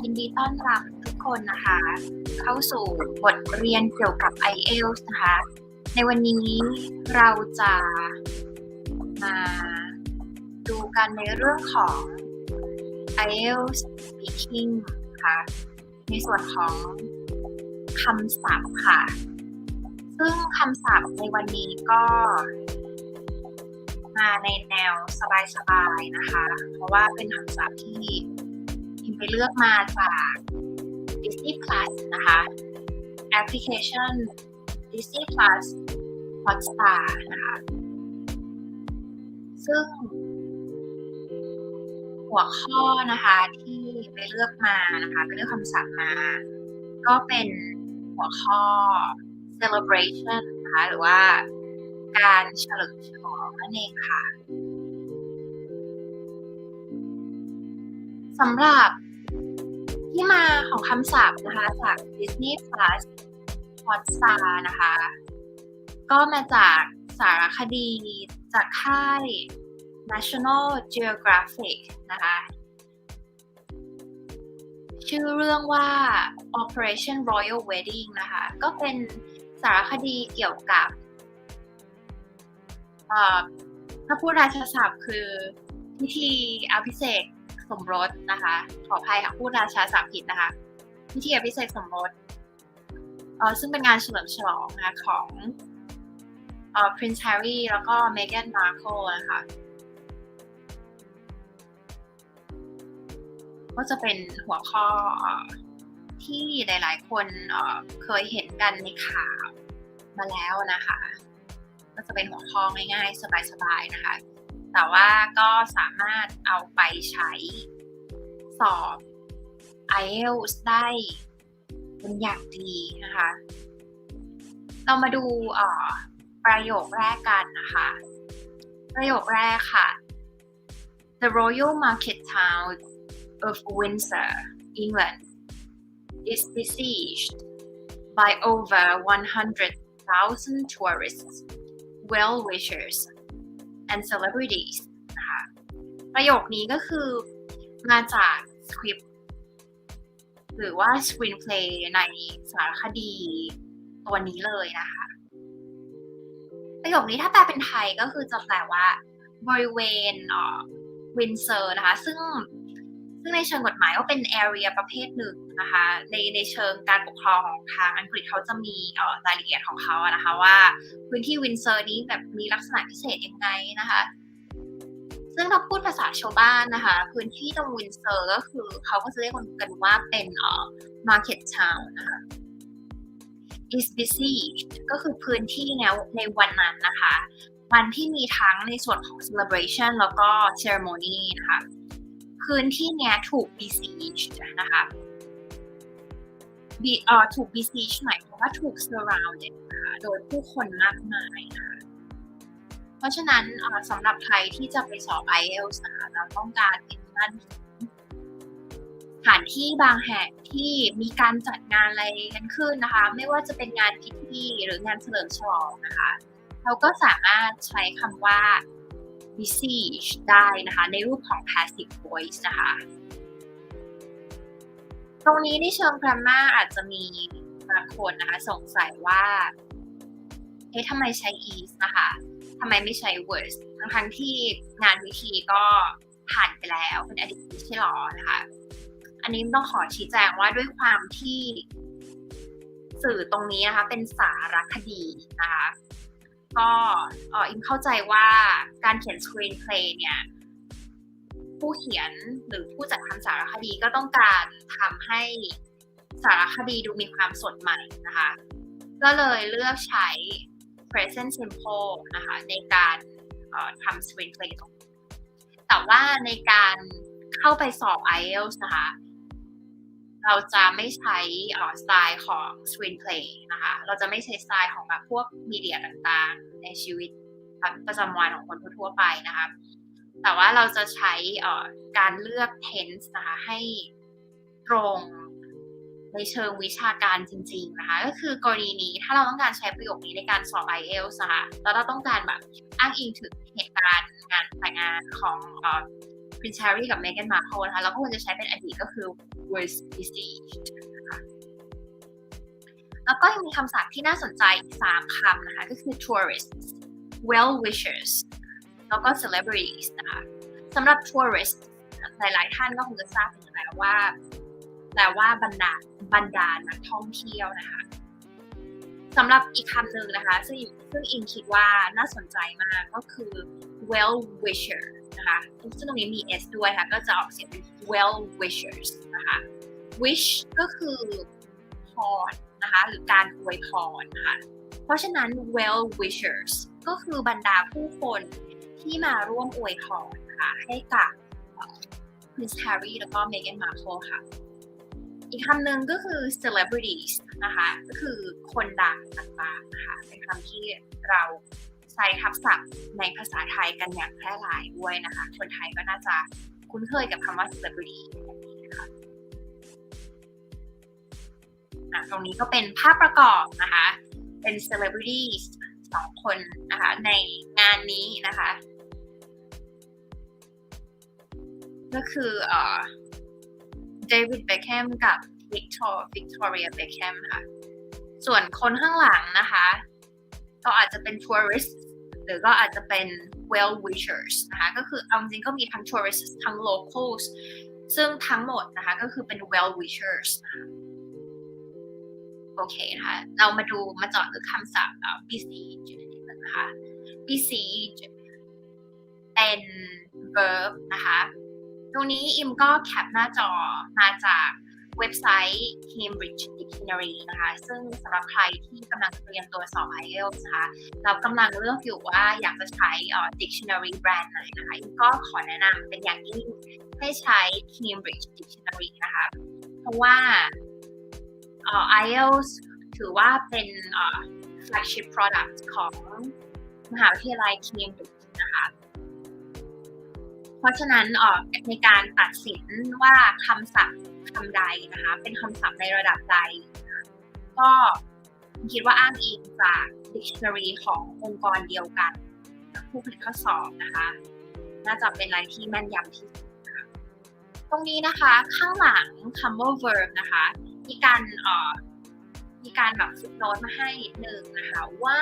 ยินดีต้อนรับทุกคนนะคะ เข้าสู่บทเรียนเกี่ยวกับ IELTS นะคะ ในวันนี้เราจะมาดูกันในเรื่องของ IELTS speaking นะคะในส่วนของคำศัพท์ค่ะ ซึ่งคำศัพท์ในวันนี้ก็มาในแนวสบายๆนะคะ เพราะว่าเป็นคำศัพท์ที่ ไปเลือกมาจาก Disney Plus นะคะแอปพลิเคชัน Disney Plus Hotstar นะคะ ซึ่ง หัวข้อนะคะที่ไปเลือกมานะคะไปเลือกคำศัพท์มา ก็เป็นหัวข้อ celebration นะคะหรือว่าการเฉลิมฉลองนั่นเองค่ะสำหรับ ที่มาของคำศัพท์นะคะจาก Disney Plus Hotstar นะคะ ก็มาจากสารคดีจากค่าย National Geographic นะคะ ชื่อเรื่องว่า Operation Royal Wedding นะคะ ก็เป็นสารคดีเกี่ยวกับถ้าพูดราชศัพท์คือพิธีอภิเษก สมรสนะคะ ขออภัยค่ะพูดราชาศัพท์ผิดนะคะ พิธีอภิเษกสมรสเออซึ่งเป็นงานเฉลิมฉลองนะคะของเออ Prince Harry แล้วก็ Meghan Markle นะคะก็จะเป็นหัวข้อที่หลาย ๆ คนเคยเห็นกันในข่าวมาแล้วนะคะ ก็จะเป็นหัวข้อง่าย ๆ สบาย ๆ นะคะ แต่ว่าก็สามารถเอาไปใช้สอบ IELTS ได้เป็นอย่างดีนะคะ เรามาดูประโยคแรกกันนะคะ ประโยคแรกค่ะ The Royal Market Town of Windsor, England, is besieged by over 100,000 tourists, well wishers, and celebrities นะคะประโยคนี้ก็คือมาจากสคริปต์หรือว่าสกรีนเพลย์ในสารคดีตัวนี้เลยนะคะ ประโยคนี้ถ้าแปลเป็นไทยก็คือจะแปลว่าบริเวณวินเซอร์นะคะ ซึ่ง ซึ่งในเชิงกฎหมายก็เป็น area ประเภทหนึ่งนะคะในในเชิงการปกครองของทางอังกฤษเขาจะมีรายละเอียดของเขาอะนะคะว่าพื้นที่วินเซอร์นี้แบบมีลักษณะพิเศษยังไงนะคะซึ่งถ้าพูดภาษาชาวบ้านนะคะ พื้นที่ตรงวินเซอร์ก็คือเขาก็จะเรียกกันว่าเป็นเอ่อ market town นะคะ is busy ก็คือพื้นที่ในในวันนั้นนะคะ วันที่มีทั้งในส่วนของ celebration แล้วก็ ceremony นะคะ พื้นที่เนี้ยถูก besiege นะคะบีเอ่อถูก besiege หมายความว่าถูก surrounded นะคะโดยผู้คนมากมายนะคะเพราะฉะนั้นสำหรับใครที่จะไปสอบ IELTS นะคะเราต้องการเป็นนั่นสถานที่บางแห่งที่มีการจัดงานอะไรกันขึ้นนะคะ ไม่ว่าจะเป็นงานพิธีหรืองานเฉลิมฉลองนะคะ เราก็สามารถใช้คำว่า besiege ได้นะคะในรูปของ passive voice นะคะ ตรงนี้ในเชิง grammar อาจจะมีบางคนนะคะสงสัยว่าเอ๊ะทำไมใช้ is นะคะทำไมไม่ใช้ words ทั้งทั้งที่งานวิธีก็ผ่านไปแล้วเป็นอดีตใช่หรอนะคะอันนี้ต้องขอชี้แจงว่าด้วยความที่สื่อตรงนี้นะคะเป็นสารคดีนะคะ ก็เอออิมเข้าใจว่าการเขียนสกรีนเพลย์เนี่ยผู้เขียนหรือผู้จัดทำสารคดีก็ต้องการทำให้สารคดีดูมีความสดใหม่นะคะ ก็เลยเลือกใช้ present simple นะคะในการทำ screen play แต่ว่าในการเข้าไปสอบ IELTS นะคะ เราจะไม่ใช้สไตล์ของ screenplay นะคะ เราจะไม่ใช้สไตล์ของแบบพวกมีเดียต่างๆ ในชีวิตประจำวันของคนทั่วไปนะคะ แต่ว่าเราจะใช้การเลือก tense นะคะ ให้ตรงในเชิงวิชาการจริง ๆ นะคะ ก็คือกรณีนี้ถ้าเราต้องการใช้ประโยคนี้ในการสอบ IELTS นะคะแล้วเราต้องการแบบอ้างอิงถึงเหตุการณ์งานแต่งงานของ Prince Harry กับ Meghan Markle นะคะเราก็ควรจะใช้เป็นอดีตก็คือ was besieged แล้วก็ยังมีคำศัพท์ที่น่าสนใจอีกสามคำนะคะ ก็คือ tourists well wishers แล้วก็ celebrities นะคะสำหรับ tourist หลาย ๆ ท่านก็คงจะทราบอยู่แล้วว่าแปลว่าบรรดาบรรดานักท่องเที่ยวนะคะสำหรับอีกคำหนึ่งนะคะซึ่งซึ่งอินคิดว่าน่าสนใจมากก็คือ well wisher นะคะซึ่งตรงนี้มี s ด้วยค่ะ ก็จะออกเสียงเป็น well wishers นะคะ wish ก็คือพรนะคะ หรือการอวยพรนะคะเพราะฉะนั้น well wishers ก็คือบรรดาผู้คนที่มาร่วมอวยพรนะคะให้กับ Prince Harry แล้วก็ Meghan Markle ค่ะ อีกคำหนึ่งก็คือ celebrities นะคะ ก็คือคนดังต่างๆนะคะ เป็นคำที่เรา ใช้ทับศัพท์ในภาษาไทยกันอย่างแพร่หลายด้วยนะคะ คนไทยก็น่าจะคุ้นเคยกับคำว่า celebrity แบบนี้นะคะตรงนี้ก็เป็นภาพประกอบนะคะ เป็น celebrities สองคนนะคะ ในงานนี้นะคะ ก็คือเอ่อเดวิดเบคแฮมกับวิกตอร์วิกตอเรียเบคแฮมค่ะ ส่วนคนข้างหลังนะคะ ก็อาจจะเป็น tourist หรือก็อาจจะเป็น well wishers นะคะ ก็คือเอาจริงก็มีทั้ง tourists ทั้ง locals ซึ่งทั้งหมดนะคะก็คือเป็น well wishers นะคะโอเคนะคะเรามาดูมาเจาะลึกคำศัพท์ besiege นิดนึงนะคะ besiege เป็น verb นะคะ ตรงนี้อิมก็แคปหน้าจอมาจาก เว็บไซต์ Cambridge Dictionary นะคะ ซึ่งสำหรับใครที่กำลังเตรียมตัวสอบ IELTS นะคะ เรากำลังเลือกอยู่ว่าอยากจะใช้ dictionary แบรนด์ไหนนะคะ ก็ขอแนะนำเป็นอย่างยิ่งให้ใช้ Cambridge Dictionary นะคะ เพราะว่า IELTS ถือว่าเป็น flagship product ของมหาวิทยาลัย Cambridge นะคะ เพราะฉะนั้นออกในการตัดสินว่าคำศัพท์คำใดนะคะ เป็นคำศัพท์ในระดับใด ก็คิดว่าอ้างอิงจาก dictionary ขององค์กรเดียวกัน ผู้ผลิตข้อสอบนะคะ น่าจะเป็นอะไรที่แม่นยำที่สุดตรงนี้นะคะข้างหลังคำว่า verb นะคะ มีการเอ่อมีการแบบฟุตโนตมาให้นิดนึงนะคะว่า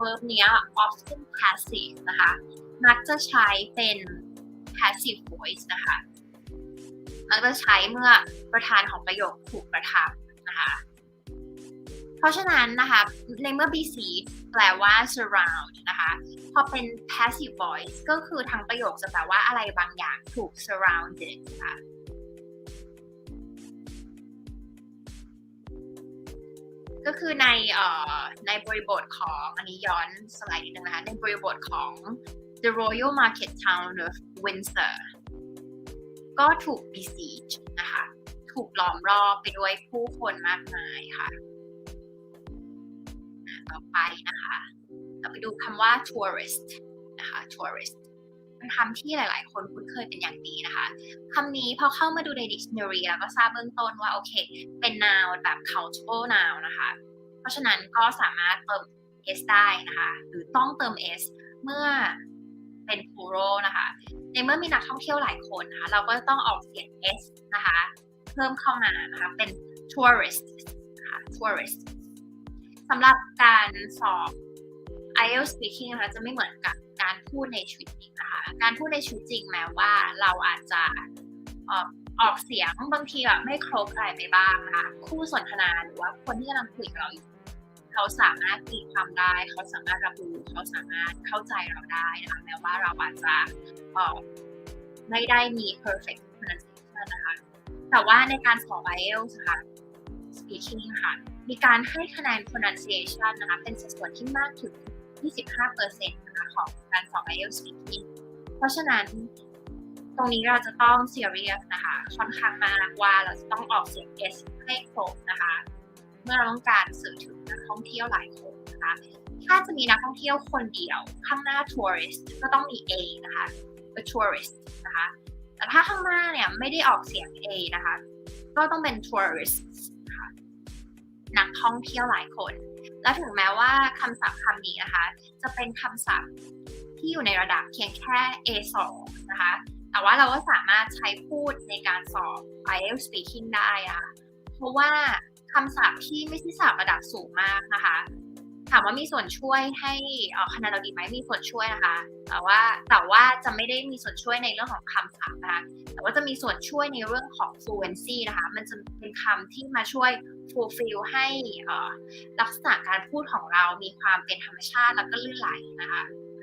verb เนี้ย often passive นะคะ มักจะใช้เป็น passive voice นะคะมักจะใช้เมื่อประธานของประโยคถูกกระทำนะคะ เพราะฉะนั้นนะคะ ในเมื่อ BC แปลว่า surround นะคะ พอเป็น passive voice ก็คือทั้งประโยคจะแปลว่าอะไรบางอย่างถูก surrounded นะคะก็คือในออในบริบทของอันนี้ย้อนสไลด์นิดนึงนะคะ ในบริบทของ The Royal Market Town of Windsor ก็ถูก besiege นะคะ ถูกล้อมรอบไปด้วยผู้คนมากมายค่ะ ต่อไปนะคะ เราไปดูคำว่า tourist นะคะ tourist เป็นคำที่หลาย ๆ คนคุ้นเคยเป็นอย่างดีนะคะ คำนี้พอเข้ามาดูใน dictionary แล้วก็ทราบเบื้องต้นว่า โอเค เป็น noun แบบ cultural noun นะคะ เพราะฉะนั้นก็สามารถเติม s ได้นะคะ หรือต้องเติม s เมื่อ เป็น plural นะคะในเมื่อมีนักท่องเที่ยวหลายคนนะคะเราก็ต้องออกเสียง s นะคะเพิ่มเข้ามานะคะเป็น tourist นะคะ tourist สำหรับการสอบ IELTS speaking นะคะจะไม่เหมือนกับการพูดในชีวิตจริงนะคะการพูดในชีวิตจริงแม้ว่าเราอาจจะออกออกเสียงบางทีแบบไม่ครบอะไรไปบ้างนะคะคู่สนทนาหรือว่าคนที่กำลังคุยกับเราอยู่ เขาสามารถตีความได้ เขาสามารถรับรู้เขาสามารถเข้าใจเราได้นะคะแม้ว่าเราอาจจะไม่ได้มี perfect pronunciation นะคะ แต่ว่าในการสอบ IELTS ค่ะ speaking ค่ะ มีการให้คะแนน pronunciation นะคะ เป็นสัดส่วนที่มากถึง 25%นะคะของการสอบ IELTS speaking เพราะฉะนั้นตรงนี้เราจะต้อง serious นะคะ ค่อนข้างมากว่าเราจะต้องออกเสียง S ให้ครบนะคะ เมื่อเราต้องการสื่อถึงนักท่องเที่ยวหลายคนนะคะ ถ้าจะมีนักท่องเที่ยวคนเดียว ข้างหน้า tourist ก็ต้องมี A นะคะ a tourist นะคะ แต่ถ้าข้างหน้าเนี่ยไม่ได้ออกเสียง A นะคะ ก็ต้องเป็น tourist นะคะนักท่องเที่ยวหลายคน และถึงแม้ว่าคำศัพท์คำนี้นะคะ จะเป็นคำศัพท์ที่อยู่ในระดับเพียงแค่ A2 นะคะแต่ว่าเราก็สามารถใช้พูดในการสอบ IELTS speaking ได้อะเพราะว่า คำศัพท์ที่ไม่ใช่ศัพท์ระดับสูงมากนะคะ ถามว่ามีส่วนช่วยให้คะแนนเราดีไหมมีส่วนช่วยนะคะ แต่ว่าแต่ว่าจะไม่ได้มีส่วนช่วยในเรื่องของคำศัพท์นะคะแต่ว่าจะมีส่วนช่วยในเรื่องของ fluency นะคะ มันจะเป็นคำที่มาช่วย fulfill ให้ลักษณะการพูดของเรามีความเป็นธรรมชาติแล้วก็ลื่นไหลนะคะ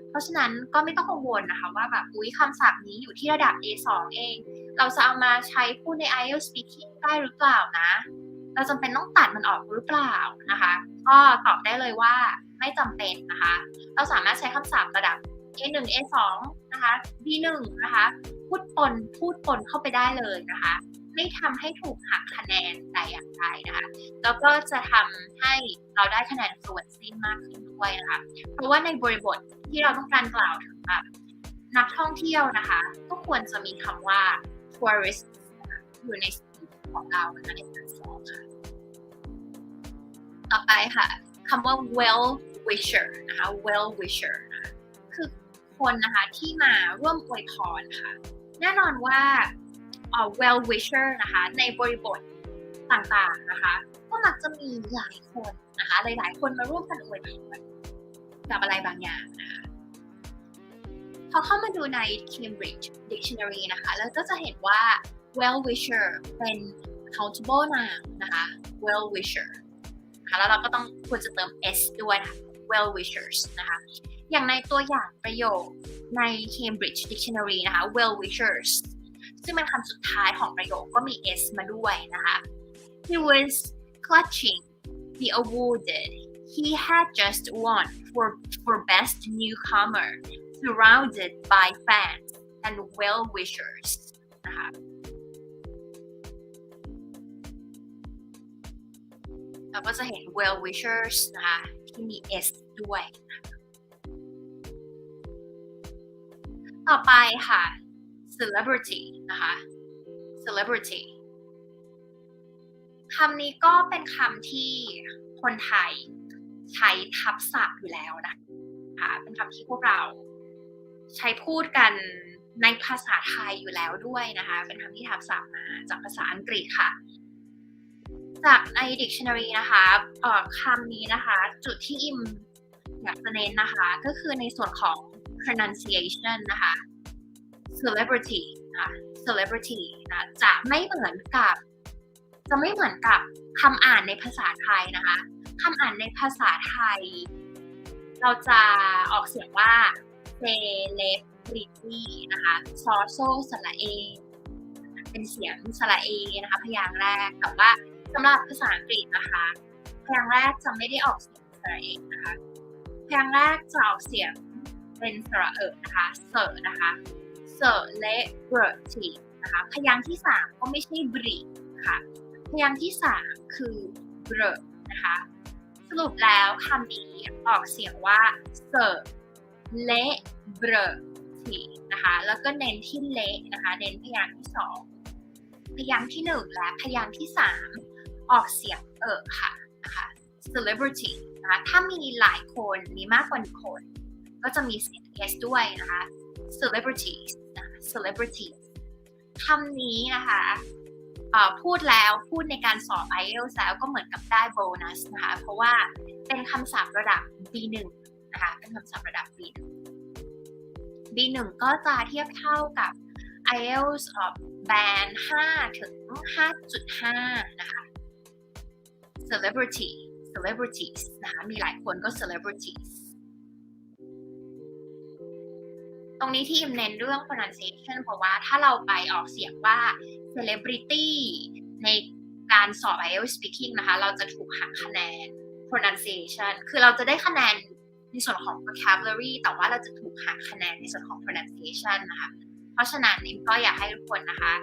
เพราะฉะนั้นก็ไม่ต้องกังวลนะคะว่าแบบอุ้ยคำศัพท์นี้อยู่ที่ระดับ A2 เอง เราจะเอามาใช้พูดใน IELTS speaking ได้หรือเปล่านะ เราจำเป็นต้องตัดมันออกหรือเปล่านะคะ ก็ตอบได้เลยว่าไม่จำเป็นนะคะ เราสามารถใช้คำศัพท์ระดับ A1 A2 นะคะ B1 นะคะ พูดปนพูดปนเข้าไปได้เลยนะคะ ไม่ทำให้ถูกหักคะแนนแต่อย่างใดนะคะ แล้วก็จะทำให้เราได้คะแนน fluency มากขึ้นด้วยนะคะ เพราะว่าในบริบทที่เราต้องการกล่าวถึงแบบนักท่องเที่ยวนะคะ ก็ควรจะมีคำว่า tourist อยู่ใน ของเรานะคะในการสอบค่ะ ต่อไปค่ะคำว่า well wisher นะคะ well wisher นะคะคือคนนะคะที่มาร่วมอวยพรค่ะ แน่นอนว่า uh, well wisher นะคะในบริบทต่างๆนะคะก็มักจะมีหลายคนนะคะหลายๆคนมาร่วมกันอวยพรกับอะไรบางอย่างนะคะพอเข้ามาดูใน Cambridge Dictionary นะคะ แล้วก็จะเห็นว่า well wisher เป็น countable noun นะคะ well wisher นะคะแล้วเราก็ต้องควรจะเติม s ด้วยนะคะ well wishers นะคะ อย่างในตัวอย่างประโยคใน Cambridge Dictionary นะคะ well wishers ซึ่งเป็นคำสุดท้ายของประโยคก็มี s มาด้วยนะคะ he was clutching the awarded he had just won for for best newcomer surrounded by fans and well wishers นะคะ เราก็จะเห็น well wishers นะคะที่มี s ด้วย ต่อไปค่ะ celebrity นะคะ celebrity คำนี้ก็เป็นคำที่คนไทยใช้ทับศัพท์อยู่แล้วนะคะ เป็นคำที่พวกเราใช้พูดกันในภาษาไทยอยู่แล้วด้วยนะคะ เป็นคำที่ทับศัพท์มาจากภาษาอังกฤษค่ะ จากใน dictionary นะคะออคำนี้นะคะ จุดที่อิมอยากจะเน้นนะคะ ก็คือในส่วนของ pronunciation นะคะ celebrity นะ celebrity นะจะไม่เหมือนกับ จะไม่เหมือนกับคำอ่านในภาษาไทยนะคะคำอ่านในภาษาไทย เราจะออกเสียงว่า celebrity นะคะซอโซสระเอ เป็นเสียงสระเอนะคะ พยางค์แรกแต่ว่า สำหรับภาษาอังกฤษนะคะพยางค์แรกจะไม่ได้ออกเสียงสระเอนะคะพยางค์แรกจะออกเสียงเป็นสระเออนะคะเสอนะคะ celebrity นะคะพยางค์ที่3ก็ไม่ใช่บริค่ะพยางค์ที่3คือเบรนะคะสรุปแล้วคำนี้ออกเสียงว่า celebrity นะคะแล้วก็เน้นที่เละนะคะเน้นพยางค์ที่2พยางค์ที่1และพยางค์ที่3 ออกเสียงเออค่ะนะคะ celebrity นะคะถ้ามีหลายคนมีมากกว่าหนึ่งคน ก็จะมีเสียง s ด้วยนะคะ celebrities นะคะ celebrities คำนี้นะคะพูดแล้วพูดในการสอบ IELTS แล้วก็เหมือนกับได้โบนัสนะคะ เพราะว่าเป็นคำศัพท์ระดับ B1 นะคะ เป็นคำศัพท์ระดับ B1 B1 ก็จะเทียบเท่ากับ IELTS แบน5ถึง 5.5 นะคะ celebrity celebrities นะคะมีหลายคนก็ celebrities ตรงนี้ที่อิมเน้นเรื่อง pronunciation เพราะว่าถ้าเราไปออกเสียงว่า celebrity ในการสอบ IELTS speaking นะคะ เราจะถูกหักคะแนน pronunciation คือเราจะได้คะแนนในส่วนของ vocabulary แต่ว่าเราจะถูกหักคะแนนในส่วนของ pronunciation นะคะ เพราะฉะนั้นอิมก็อยากให้ทุกคนนะคะ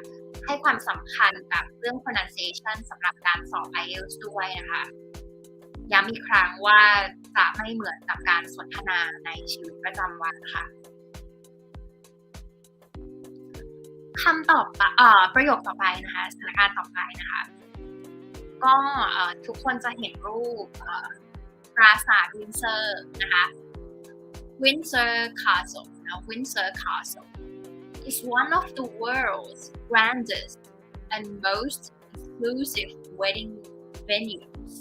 ให้ความสำคัญกับเรื่อง pronunciation สำหรับการสอบ IELTS ด้วยนะคะย้ำอีกครั้งว่าจะไม่เหมือนกับการสนทนาในชีวิตประจำวันค่ะคำตอบเอ่อประโยคต่อไปนะคะสถานการณ์ต่อไปนะคะ ก็ทุกคนจะเห็นรูปปราสาทวินเซอร์นะคะ Windsor Castle นะ Windsor Castle is one of the world's grandest and most exclusive wedding venues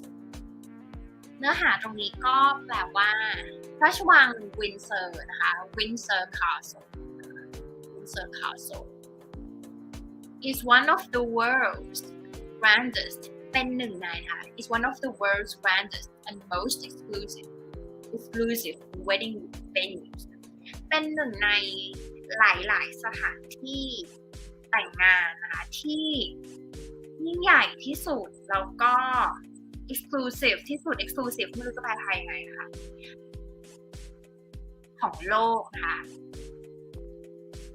เนื้อหาตรงนี้ก็แปลว่าพระราชวังวินเซอร์นะคะ Windsor Castle Windsor Castle is one of the world's grandest เป็นหนึ่งในนะคะ is one of the world's grandest and most exclusive exclusive wedding venues เป็นหนึ่งใน หลาย ๆ สถานที่แต่งงานนะคะที่ยิ่งใหญ่ที่สุด แล้วก็ exclusive ที่สุด exclusive ไม่รู้จะแปลไทยยังไงนคะของโลกนะคะ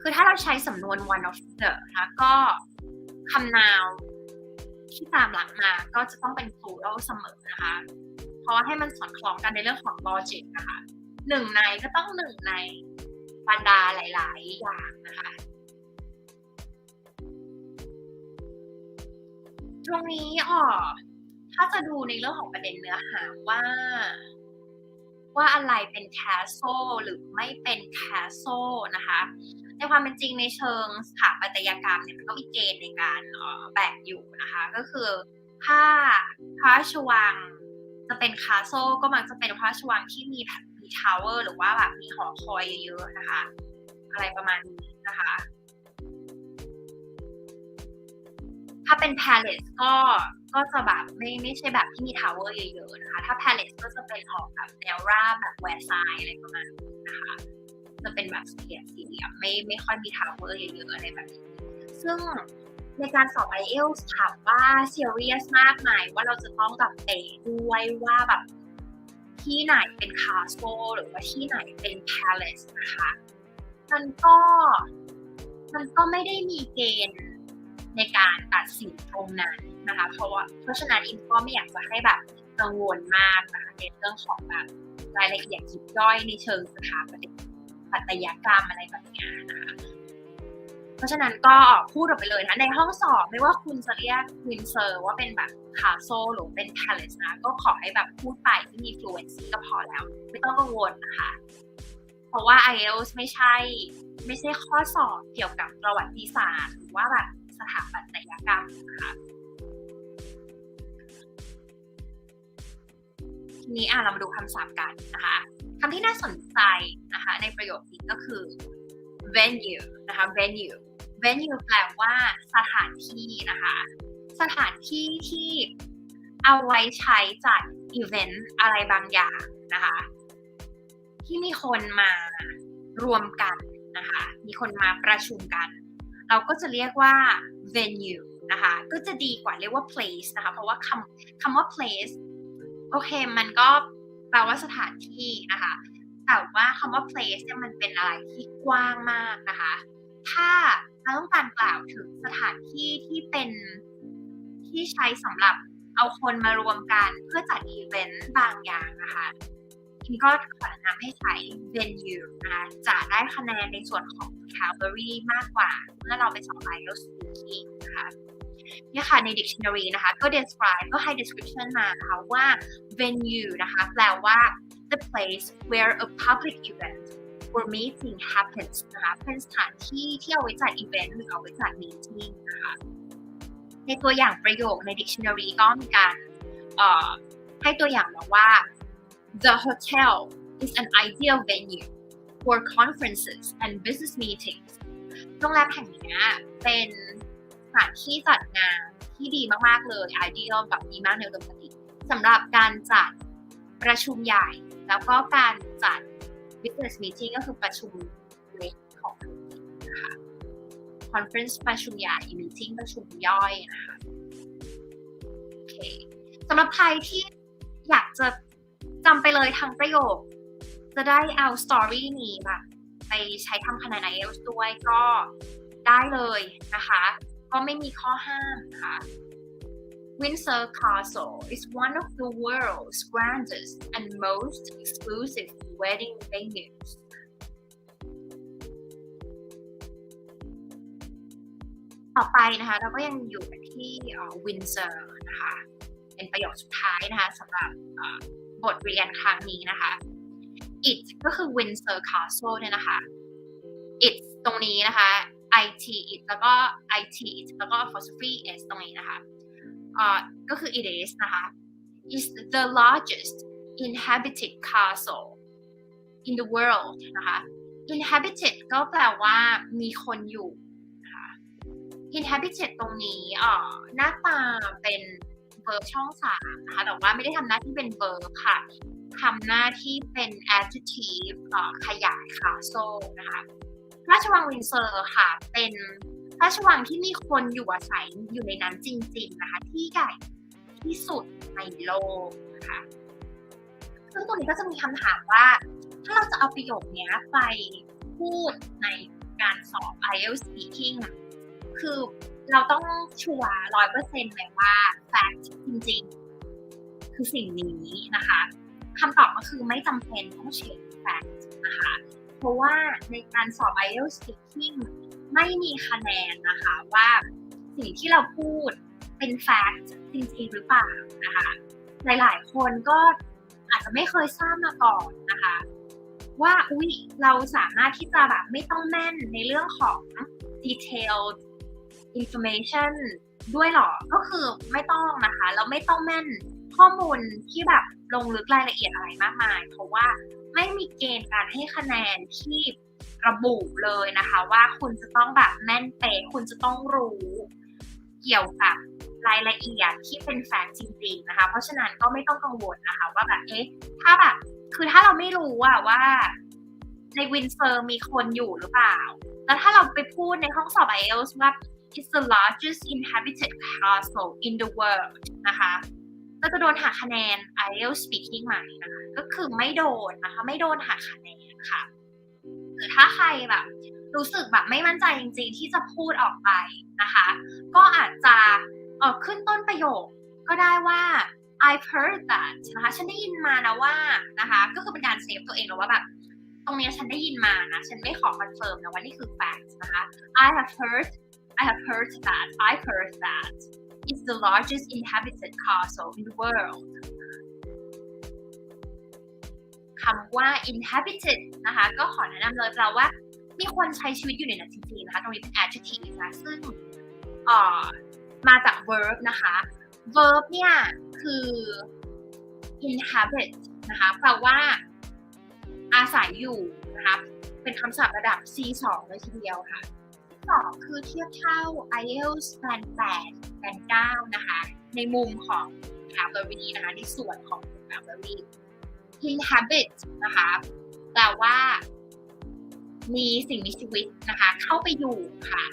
คือถ้าเราใช้สำนวน one of the นะคะก็คำนาวที่ตามหลังมาก็จะต้องเป็น plural เสมอนะคะ เพราะให้มันสอดคล้องกันในเรื่องของ logic นะคะหนึ่งในก็ต้องหนึ่งใน บรรดาหลาย ๆ อย่างนะคะตรงนี้อ๋อถ้าจะดูในเรื่องของประเด็นเนื้อหาว่า ว่าอะไรเป็นแคสโซหรือไม่เป็นแคสโซนะคะในความเป็นจริงในเชิงสถาปัตยกรรมเนี่ยมันก็มีเกณฑ์ในการแบ่งอยู่นะคะ ก็คือถ้าพระราชวังจะเป็นคาโซก็มักจะเป็นพระราชวังที่มีแบบมี ทาวเวอร์หรือว่าแบบมีหอคอยเยอะๆนะคะ อะไรประมาณนี้นะคะ ถ้าเป็น palace ก็ก็จะแบบไม่ไม่ใช่แบบที่มีทาวเวอร์เยอะๆนะคะ ถ้า palace ก็จะเป็นออกแบบแนวราบแบบแวร์ซายอะไรประมาณนี้นะคะ จะเป็นแบบสี่เหลี่ยมสี่เหลี่ยมไม่ไม่ค่อยมีทาวเวอร์เยอะๆอะไรแบบนี้ซึ่งในการสอบ i อ l t s ถามว่า serious มากไหมว่าเราจะต้องแบบเตะด้วยว่าแบบ ที่ไหนเป็น castle หรือว่าที่ไหนเป็น palace นะคะมันก็มันก็ไม่ได้มีเกณฑ์ในการตัดสินตรงนั้นนะคะ เพราะว่าเพราะฉะนั้นอิมก็ไม่อยากจะให้แบบกังวลมากนะคะในเรื่องของแบบรายละเอียดยิบย่อยในเชิงสถาปัตยกรรมอะไรแบบนี้นะคะ ราะฉะนั้นก็พูดออกไปเลยนะ ในห้องสอบไม่ว่าคุณจะเรียกวินเซอร์ว่าเป็นแบบคาโซหรือเป็น palace นะ ก็ขอให้แบบพูดไปที่มี fluency ก็พอแล้ว ไม่ต้องกังวลนะคะ เพราะว่า IELTS ไม่ใช่ ไม่ใช่ข้อสอบเกี่ยวกับประวัติศาสตร์ หรือว่าแบบสถาปัตยกรรมนะคะทีนี้อะเรามาดูคำศัพท์กันนะคะคำที่น่าสนใจนะคะในประโยคนี้ก็คือ venue นะคะ venue venue แปลว่าสถานที่นะคะ สถานที่ที่เอาไว้ใช้จัดอีเวนต์อะไรบางอย่างนะคะ ที่มีคนมารวมกันนะคะ มีคนมาประชุมกัน เราก็จะเรียกว่า venue นะคะ ก็จะดีกว่าเรียกว่า place นะคะ เพราะว่าคำคำว่า place โอเค มันก็แปลว่าสถานที่นะคะ แต่ว่าคำว่า place เนี่ยมันเป็นอะไรที่กว้างมากนะคะ ถ้าเราต้องการกล่าวถึงสถานที่ที่เป็นที่ใช้สำหรับเอาคนมารวมกันเพื่อจัดอีเวนต์บางอย่างนะคะทีนี้ก็ขอแนะนำให้ใช้ venue นะคะจะได้คะแนนในส่วนของ vocabulary มากกว่า เมื่อเราไปสอบ IELTS speaking นะคะเนี่ยค่ะใน dictionary นะคะก็ describe ก็ให้ description มานะคะว่า venue นะคะแปลว่า the place where a public event or meeting happens นะคะเป็นสถานที่ที่เอาไว้จัดอีเวนต์หรือเอาไว้จัด meeting นะคะในตัวอย่างประโยคใน dictionary ก็มีการให้ตัวอย่างมาว่า the hotel is an ideal venue for conferences and business meetings โรงแรมแห่งนี้เป็นสถานที่จัดงานที่ดีมาก ๆ เลย ideal แบบดีมากในอุดมคติสำหรับการจัดประชุมใหญ่ แล้วก็การจัด business meeting ก็คือประชุมเล็กของธุรกิจนะคะ conference ประชุมใหญ่ meeting ประชุมย่อยนะคะโอเคสำหรับใครที่อยากจะจำไปเลยทั้งประโยค จะได้เอา story นี้แบบไปใช้ทำคะแนน IELTS ด้วยก็ได้เลยนะคะ ก็ไม่มีข้อห้ามนะคะ Windsor Castle is one of the world's grandest and most exclusive wedding venues. ต่อไปนะคะเราก็ยังอยู่ที่วินเซอร์นะคะเป็นประโยคสุดท้ายนะคะสำหรับบทเรียนครั้งนี้นะคะ it ก็คือ Windsor Castle เนี่ยนะคะ it ตรงนี้นะคะ it it แล้วก็ it it แล้วก็ apostrophe s ตรงนี้นะคะ ก็คือ it is นะคะ is the largest inhabited castle in the world นะคะ inhabited ก็แปลว่ามีคนอยู่นะคะ inhabited ตรงนี้หน้าตาเป็น verb ช่องสามนะคะแต่ว่าไม่ได้ทำหน้าที่เป็น verb ค่ะทำหน้าที่เป็น adjective ขยาย castle นะคะราชวังวินเซอร์ค่ะเป็น ราชวังที่มีคนอยู่อาศัยอยู่ในนั้นจริง ๆนะคะ ที่ใหญ่ที่สุดในโลกนะคะซึ่งตรงนี้ก็จะมีคำถามว่า ถ้าเราจะเอาประโยคนี้ไปพูดในการสอบ IELTS speaking คือเราต้องชัวร้อยเปอร์เซ็นต์เลยว่า fact จริงๆ คือสิ่งนี้นะคะคำตอบก็คือไม่จำเป็นต้องเช็ค fact นะคะ เพราะว่าในการสอบ IELTS speaking ไม่มีคะแนนนะคะว่าสิ่งที่เราพูดเป็น fact จริงๆหรือเปล่านะคะหลายๆ คนก็อาจจะไม่เคยทราบมาก่อนนะคะ ว่าอุ๊ยเราสามารถที่จะแบบไม่ต้องแม่นในเรื่องของ detail information ด้วยหรอ ก็คือไม่ต้องนะคะแล้วไม่ต้องแม่นข้อมูลที่แบบลงลึกรายละเอียดอะไรมากมาย เพราะว่าไม่มีเกณฑ์การให้คะแนนที่ ระบุเลยนะคะ ว่าคุณจะต้องแบบแม่นเป๊ะคุณจะต้องรู้เกี่ยวกับรายละเอียดที่เป็นแฟกต์จริงๆนะคะ เพราะฉะนั้นก็ไม่ต้องกังวลนะคะว่าแบบเอ๊ะถ้าแบบคือถ้าเราไม่รู้อะว่าในวินเซอร์มีคนอยู่หรือเปล่า แล้วถ้าเราไปพูดในห้องสอบ IELTS ว่า it's the largest inhabited castle in the world นะคะก็จะโดนหักคะแนน IELTS speaking ใหม่นะคะ ก็คือไม่โดนนะคะ ไม่โดนหักคะแนนค่ะ รือถ้าใครแบบ รู้สึกแบบไม่มั่นใจจริง ๆ ที่จะพูดออกไปนะคะ ก็อาจจะเออขึ้นต้นประโยคก็ได้ว่า I've heard that นะคะฉันได้ยินมานะว่านะคะ ก็คือเป็นการเซฟตัวเองนะว่าแบบตรงนี้ฉันได้ยินมานะ ฉันไม่ขอคอนเฟิร์มนะว่านี่คือ fact นะคะ I have heard I have heard that I've heard that it's the largest inhabited castle in the world คำว่า inhabited นะคะ ก็ขอแนะนำเลยแปลว่า มีคนใช้ชีวิตอยู่ในนั้นจริงๆนะคะตรงนี้เป็น adjective นะซึ่งมาจาก verb นะคะ verb เนี่ยคือ inhabit นะคะแปลว่าอาศัยอยู่นะคะเป็นคำศัพท์ระดับ C2 เลยทีเดียวค่ะสองคือเทียบเท่า IELTS แบน8แบน9นะคะ ในมุมของ vocabulary นะคะในส่วนของ vocabulary inhabit นะคะแปลว่า มีสิ่งมีชีวิตนะคะ เข้าไปอยู่ค่ะ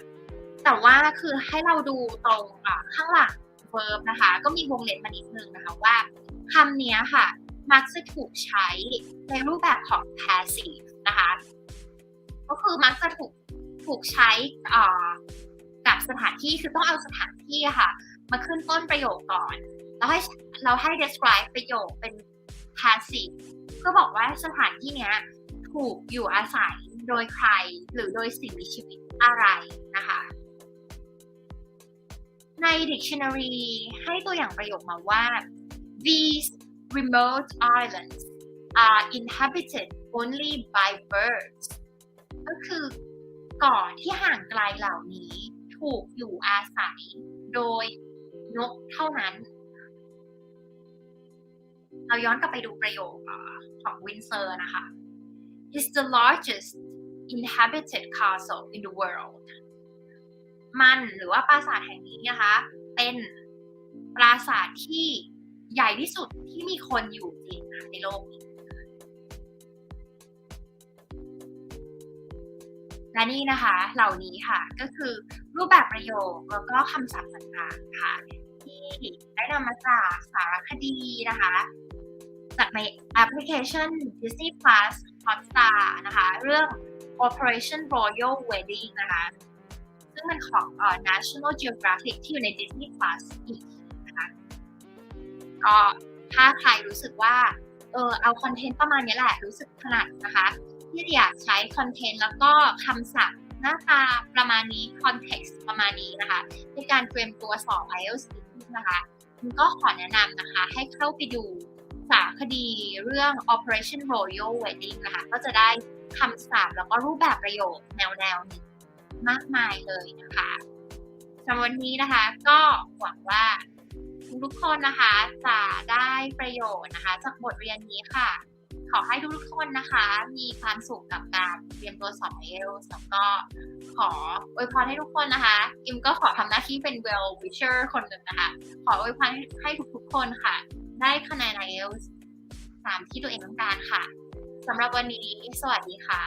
แต่ว่าคือให้เราดูตรงข้างหลัง verb นะคะ ก็มีวงเล็บมานิดนึงนะคะว่าคำนี้ค่ะ มักจะถูกใช้ในรูปแบบของ passive นะคะ ก็คือมักจะถูกถูกใช้กับสถานที่คือต้องเอาสถานที่ค่ะ มาขึ้นต้นประโยคก่อน แล้วให้เราให้ describe ประโยคเป็น passive ก็บอกว่าสถานที่เนี้ยถูกอยู่อาศัยโดยใครหรือโดยสิ่งมีชีวิตอะไรนะคะใน dictionary ให้ตัวอย่างประโยคมาว่า these remote islands are inhabited only by birds ก็คือเกาะที่ห่างไกลเหล่านี้ ถูกอยู่อาศัย โดยนกเท่านั้น เราย้อนกลับไปดูประโยคของวินเซอร์นะคะ is the largest inhabited castle in the world มันหรือว่าปราสาทแห่งนี้นะคะ เป็นปราสาทที่ใหญ่ที่สุดที่มีคนอยู่จริงในโลกนี้และนี่นะคะ เหล่านี้ค่ะก็คือรูปแบบประโยคแล้วก็คำศัพท์ต่างๆค่ะที่ได้นำมาจากสารคดีนะคะ จากในแอปพลิเคชัน Disney Plus Hotstar นะคะ เรื่อง Operation Royal Wedding นะคะ ซึ่งมันของ uh, National Geographic ที่อยู่ใน Disney Plus อีกนะคะก็ถ้าใครรู้สึกว่า เออเอาคอนเทนต์ประมาณนี้แหละ รู้สึกถนัดนะคะ ที่อยากใช้คอนเทนต์แล้วก็คำศัพท์หน้าตาประมาณนี้ context ประมาณนี้นะคะ ในการเตรียมตัวสอบ IELTS นะคะก็ขอแนะนำนะคะให้เข้าไปดู สาคดีเรื่อง Operation Royal Wedding นะคะ ก็จะได้คำศัพท์แล้วก็รูปแบบประโยคแนวแนวนี้มากมายเลยนะคะสำหรับวันนี้นะคะ ก็หวังว่าทุกๆคนนะคะจะได้ประโยชน์นะคะ จากบทเรียนนี้ค่ะ ขอให้ทุกๆคนนะคะ มีความสุขกับการเตรียมตัวสอบ IELTS แล้วก็ขออวยพรให้ทุกคนนะคะ อิมก็ขอทำหน้าที่เป็น well wisher คนหนึ่งนะคะ ขออวยพรให้ทุกๆคนค่ะ ได้คะแนน IELTS ตามที่ตัวเองต้องการค่ะสำหรับวันนี้ สวัสดีค่ะ